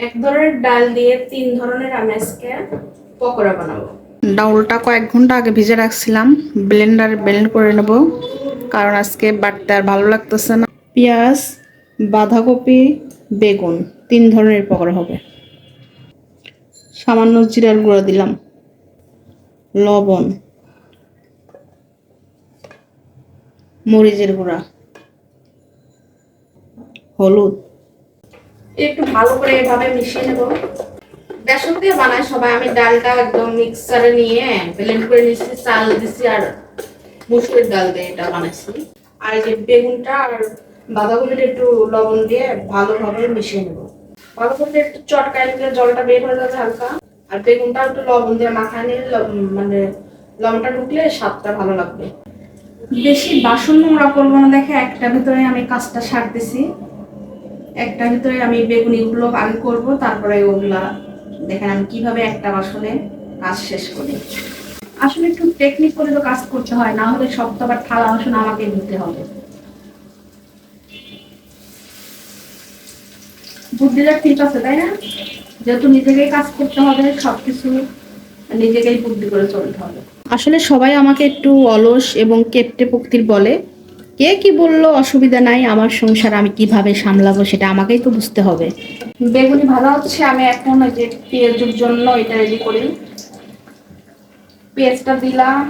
এক ধরনের ডাল দিয়ে তিন ধরনের আমি আজকে পকোড়া বানাবো। ডাউলটা কয়েক ঘণ্টা আগে ভিজে রাখছিলাম, ব্লেন্ডার ব্লেন্ড করে নেব, কারণ আজকে বাটতে আর ভালো লাগতেছে না। পেঁয়াজ, বাঁধাকপি, বেগুন, তিন ধরনের পকোড়া হবে। সামান্য জিরার গুঁড়া দিলাম। লবণ, মরিচের গুঁড়া, হলুদ একটু ভালো করে এভাবে মিশিয়ে নেব। বেসন দিয়ে বানায় সবাই। আমি ডালটা একদম মিক্সারে নিয়ে ব্লেন্ড করে নিচ্ছি চাল দিছি আর মুসুরের ডাল দিয়ে এটা বানাইছি। আর এই যে বেগুনটা আর বাঁধাকপিটা একটু লবণ দিয়ে ভালোভাবে মিশিয়ে নেব। বাঁধাকপিটা একটু চটকায় নিলে জলটা বের হয়ে যাবে হালকা। আর বেগুনটা একটু লবণ দিয়ে মাখায় নিয়ে মানে লবণটা ঢুকলে স্বাদটা ভালো লাগবে। বেশি বাসন নোংরা করব না দেখে, একটা ভিতরে আমি কাজটা সারতেছি। একটা ভিতরে আমি বেগুনিগুলো আগে করব, তারপরে ওগুলা দেখেন আমি কীভাবে একটা বাসনে কাজ শেষ করি। আসলে একটু টেকনিক করে তো কাজ করতে হয়, না হলে সব তো আবার থালা বাসন আমাকে দিতে হবে। বুদ্ধিটা ঠিক আছে, তাই না? যেহেতু নিজেকেই কাজ করতে হবে, সবকিছু নিজেকেই বুদ্ধি করে চলতে হবে। আসলে সবাই আমাকে একটু অলস এবং কেপটে প্রকৃতির বলে কে কি বলল অসুবিধা নাই আমার সংসার আমি কীভাবে সামলাবো সেটা আমাকেই তো বুঝতে হবে। বেগুনি ভাজা হচ্ছে আমি এখন ওই যে পেঁয়াজের জন্য এটা রেডি করি। পেঁয়াজটা দিলাম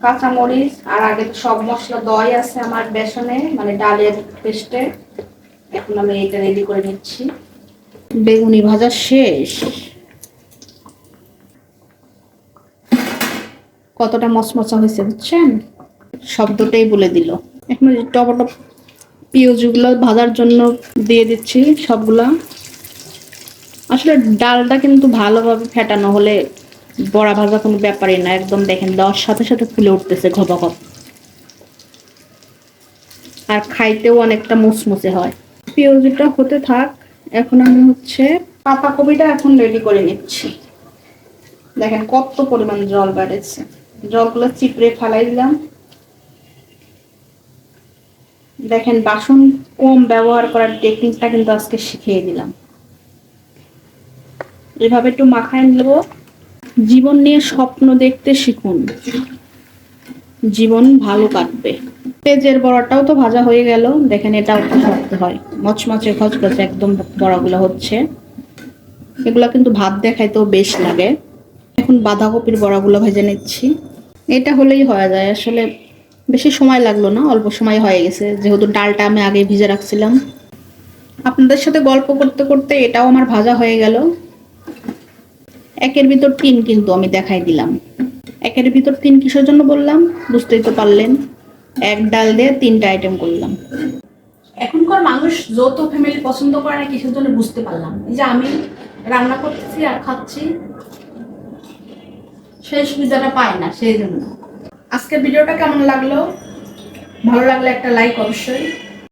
কাঁচামরিচ আর আগে সব মশলা দই আছে আমার বেসনে মানে ডালের পেস্টে। এখন আমি এটা রেডি করে নিচ্ছি। বেগুনি ভাজা শেষ। কতটা মচমচা হয়েছে বুঝছেন? শব্দটাই বলে দিল। এখন টপটপ পেঁয়াজগুলো ভাজার জন্য দিয়ে দিচ্ছি সবগুলা। আসলে ডালটা কিন্তু ভালোভাবে ফেটানো হলে বড়া ভাজা কোনো ব্যাপারই না, একদম দেখেন দেওয়ার সাথে সাথে ফুলে উঠতেছে ঘপা আর খাইতেও অনেকটা মুচমুচে হয়। পেঁয়াজটা হতে থাক, এখন আমি হচ্ছে পাতাকপিটা এখন রেডি করে নিচ্ছি। দেখেন কত পরিমাণ জল বেড়েছে। জলগুলো চিপড়ে ফালাই দিলাম। দেখেন, বাসন কম ব্যবহার করার টেকনিকটা কিন্তু আজকে শিখিয়ে দিলাম। এভাবে একটু মাখায় নেব। জীবন নিয়ে স্বপ্ন দেখতে শিখুন। জীবন ভালো কাটবে। পেঁয়াজের বড়াটাও তো ভাজা হয়ে গেল। দেখেন, এটাও তো শক্ত হয়। মচমচে, খচখচে একদম বড়াগুলো হচ্ছে। এগুলো কিন্তু ভাত দেখাইতেও বেশ লাগে। এখন বাঁধাকপির বড়াগুলো ভেজে নিচ্ছি। এটা হলেই হয়ে যায়। আসলে বেশি সময় লাগল না, অল্প সময় হয়ে গেছে। যেহেতু ডালটা আমি আগে ভিজে রাখছিলাম। আপনাদের সাথে গল্প করতে করতে এটাও আমার ভাজা হয়ে গেল। একের ভিতর তিন কিন্তু আমি দেখাই দিলাম। একের ভিতর তিন কিসের জন্য বললাম? বুঝতেই তো পারলেন। এক ডাল দিয়ে তিনটা আইটেম করলাম। এখনকার মানুষ যৌথ ফ্যামিলি পছন্দ করে না কিসের জন্য বুঝতে পারলাম এই যে আমি রান্না করতেছি আর খাচ্ছি, সেই সুবিধাটা পাই না, সেই জন্য। আজকের ভিডিওটা কেমন লাগল? ভালো লাগলে একটা লাইক অবশ্যই।